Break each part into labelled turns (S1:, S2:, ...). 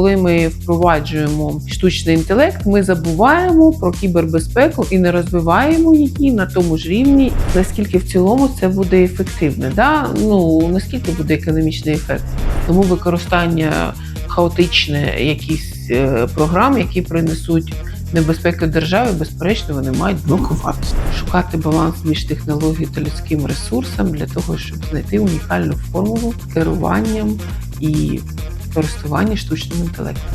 S1: Коли ми впроваджуємо штучний інтелект, ми забуваємо про кібербезпеку і не розвиваємо її на тому ж рівні, наскільки в цілому це буде ефективне. Да? Ну наскільки буде економічний ефект. Тому використання хаотичне якісь е, програм, які принесуть небезпеку державі, безперечно, вони мають блокуватися. Шукати баланс між технологією та людським ресурсом для того, щоб знайти унікальну формулу керуванням і користування штучним інтелектом.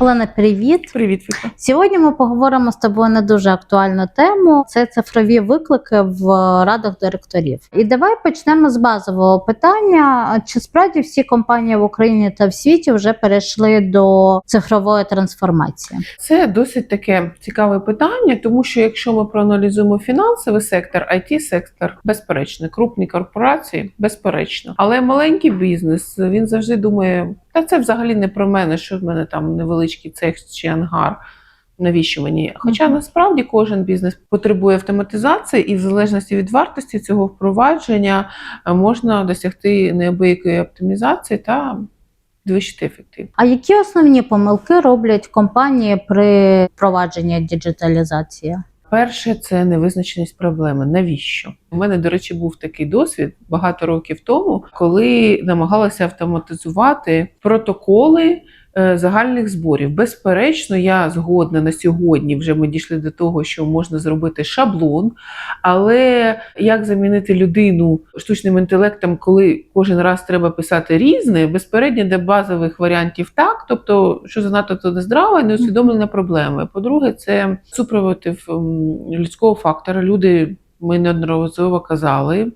S2: Олена, привіт.
S1: Привіт, Віка.
S2: Сьогодні ми поговоримо з тобою на дуже актуальну тему: це цифрові виклики в радах директорів. І давай почнемо з базового питання: чи справді всі компанії в Україні та в світі вже перейшли до цифрової трансформації?
S1: Це досить таке цікаве питання, тому що якщо ми проаналізуємо фінансовий сектор, it сектор безперечно, крупні корпорації безперечно, але маленький бізнес він завжди думає, та це взагалі не про мене, що в мене там невеличкий цех чи ангар. Навіщо мені? Хоча
S2: Мгм.
S1: насправді кожен бізнес потребує автоматизації, і в залежності від вартості цього впровадження е, можна досягти неабиякої оптимізації та підвищити ефективність.
S2: А які основні помилки роблять компанії при впровадженні діджиталізації?
S1: Перше, це невизначеність проблеми. Навіщо? У мене, до речі, був такий досвід багато років тому, коли намагалася автоматизувати протоколи загальних зборів. Безперечно, я згодна на сьогодні. Вже ми дійшли до того, що можна зробити шаблон. Але як замінити людину штучним інтелектом, коли кожен раз треба писати різне, безпередньо для базових варіантів так, тобто, що занадто то нездраво і неусвідомлена проблема. По-друге, це супротив ем, людського фактора. Люди. Ми неодноразово казали,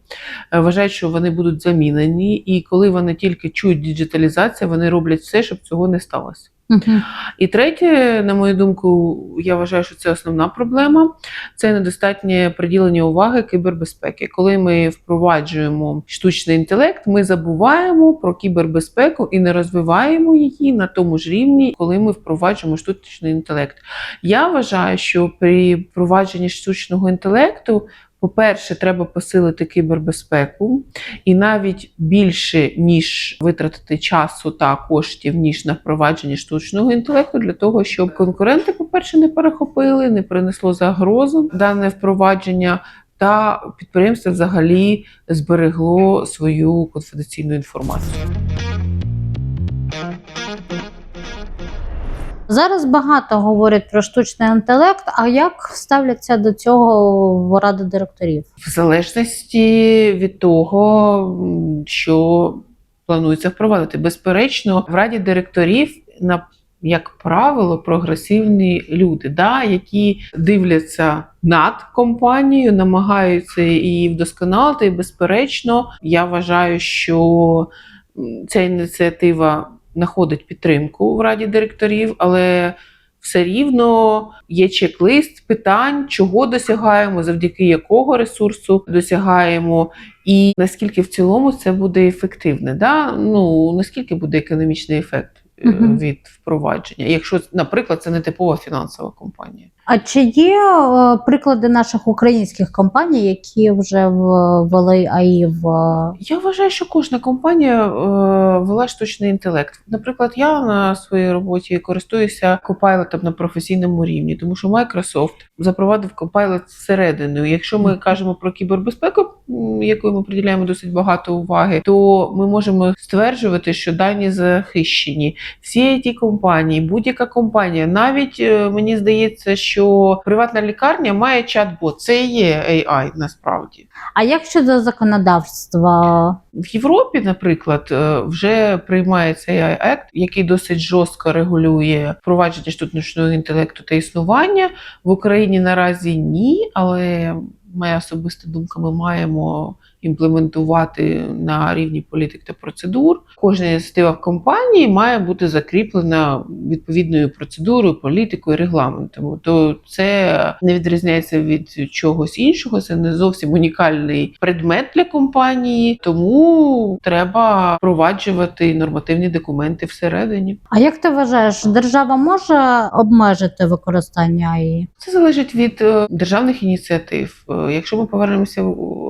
S1: е, вважають, що вони будуть замінені, і коли вони тільки чують діджиталізацію, вони роблять все, щоб цього не сталося.
S2: Мгм.
S1: І третє, на мою думку, я вважаю, що це основна проблема. Це недостатнє приділення уваги кібербезпеки. Коли ми впроваджуємо штучний інтелект, ми забуваємо про кібербезпеку і не розвиваємо її на тому ж рівні, коли ми впроваджуємо штучний інтелект. Я вважаю, що при впровадженні штучного інтелекту. По-перше, треба посилити кібербезпеку, і навіть більше ніж витратити часу та коштів, ніж на впровадження штучного інтелекту, для того, щоб конкуренти, по-перше, не перехопили, не принесло загрозу дане впровадження, та підприємство взагалі зберегло свою конфіденційну інформацію.
S2: Зараз багато говорять про штучний інтелект. А як ставляться до цього в ради директорів?
S1: В залежності від того, що планується впровадити. Безперечно, в раді директорів на як правило, прогресивні люди, да, які дивляться над компанією, намагаються її вдосконалити. І, безперечно, я вважаю, що ця ініціатива знаходить підтримку в раді директорів, але все рівно є чек-лист питань, чого досягаємо, завдяки якого ресурсу досягаємо, і наскільки в цілому це буде ефективне. Да? Ну наскільки буде економічний ефект. Від впровадження, якщо, наприклад, це не типова фінансова компанія.
S2: А чи є е, приклади наших українських компаній, які вже ввели АІ в
S1: Я вважаю, що кожна компанія е, вела штучний інтелект. Наприклад, я на своїй роботі користуюся Copilot на професійному рівні, тому що Microsoft запровадив Copilot зсередини. Якщо ми кажемо про кібербезпеку, якою ми приділяємо досить багато уваги, то ми можемо стверджувати, що дані захищені. Всі ті компанії, будь-яка компанія, навіть е, мені здається, що приватна лікарня має чат-бот. Це і є AI насправді.
S2: а як щодо законодавства?
S1: В Європі, наприклад, е, вже приймається AI Act, який досить жорстко регулює впровадження штучного інтелекту та існування. В Україні наразі ні, але моя особиста думка, ми маємо імплементувати на рівні політик та процедур. Кожна ініціатива в компанії має бути закріплена відповідною процедурою, політикою, регламентом. То це не відрізняється від чогось іншого. Це не зовсім унікальний предмет для компанії, тому треба впроваджувати нормативні документи всередині.
S2: А як ти вважаєш, держава може обмежити використання АІ?
S1: Це залежить від е, державних ініціатив. Е, Якщо ми повернемося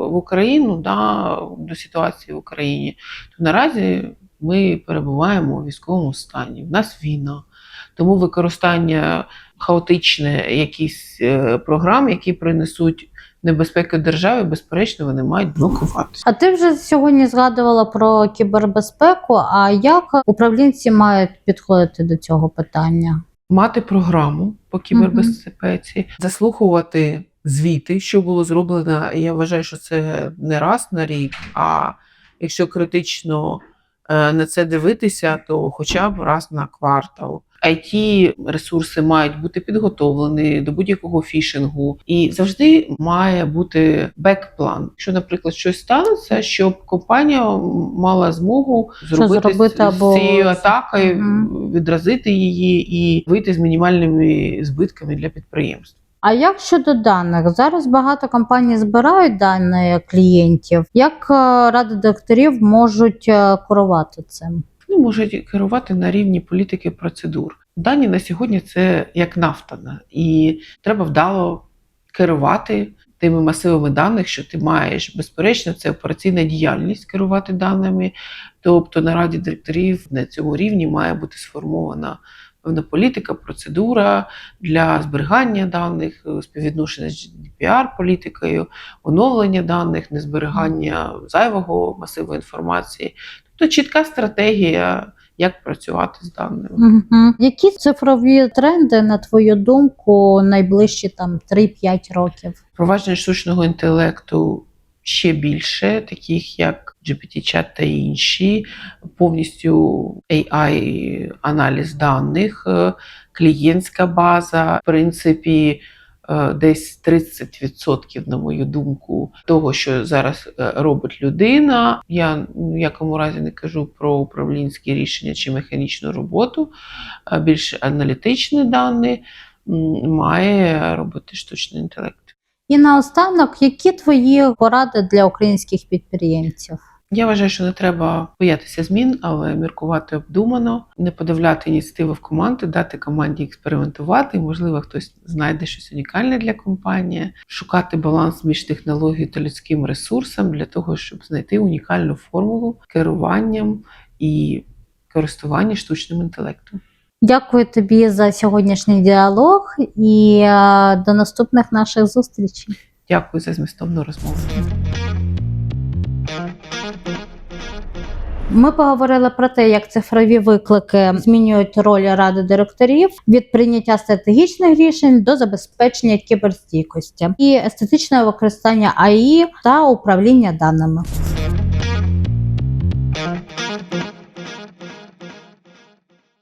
S1: в Україну, да, до ситуації в Україні, то наразі ми перебуваємо у військовому стані. В нас війна. Тому використання хаотичне якісь е, програм, які принесуть небезпеку державі, безперечно, вони мають блокуватися.
S2: А ти вже сьогодні згадувала про кібербезпеку. А як управлінці мають підходити до цього питання?
S1: Мати програму по кібербезпеці, заслухувати звіти, що було зроблено. Я вважаю, що це не раз на рік, а якщо критично е, на це дивитися, то хоча б раз на квартал. it ресурси мають бути підготовлені до будь-якого фішингу, і завжди має бути бекплан. Якщо, наприклад, щось станеться, щоб компанія мала змогу зробити,
S2: зробити
S1: з- цією атакою,
S2: Мгм.
S1: відразити її і вийти з мінімальними збитками для підприємств.
S2: А як щодо даних? Зараз багато компаній збирають дані клієнтів. Як е, ради директорів можуть е, керувати цим?
S1: Ну, можуть керувати на рівні політики процедур. Дані на сьогодні це як нафта, і треба вдало керувати тими масивами даних, що ти маєш. Безперечно, це операційна діяльність керувати даними. Тобто на раді директорів на цьому рівні має бути сформована певна політика, процедура для зберігання даних, е, співвідношення з GDPR політикою, оновлення даних, незберігання зайвого масиву інформації. Тобто чітка стратегія, як працювати з даними.
S2: Угу. Які цифрові тренди, на твою думку, найближчі там 3-5 років?
S1: Впровадження штучного інтелекту ще більше, таких як GPT-чат та інші, повністю AI-аналіз даних, е, клієнтська база, в принципі. е, Десь 30%, на мою думку, того, що зараз е, робить людина. Я в якому разі не кажу про управлінські рішення чи механічну роботу, а більш аналітичні дані має робити штучний інтелект.
S2: І наостанок, які твої поради для українських підприємців?
S1: Я вважаю, що не треба боятися змін, але міркувати обдумано, не подавляти ініціативи в команди, дати команді експериментувати. Можливо, хтось знайде щось унікальне для компанії, шукати баланс між технологією та людським ресурсом для того, щоб знайти унікальну формулу керуванням і користування штучним інтелектом.
S2: Дякую тобі за сьогоднішній діалог і е, до наступних наших зустрічей.
S1: Дякую за змістовну розмову.
S2: Ми поговорили про те, як цифрові виклики змінюють роль ради директорів від прийняття стратегічних рішень до забезпечення кіберстійкості і естетичного використання АІ та управління даними.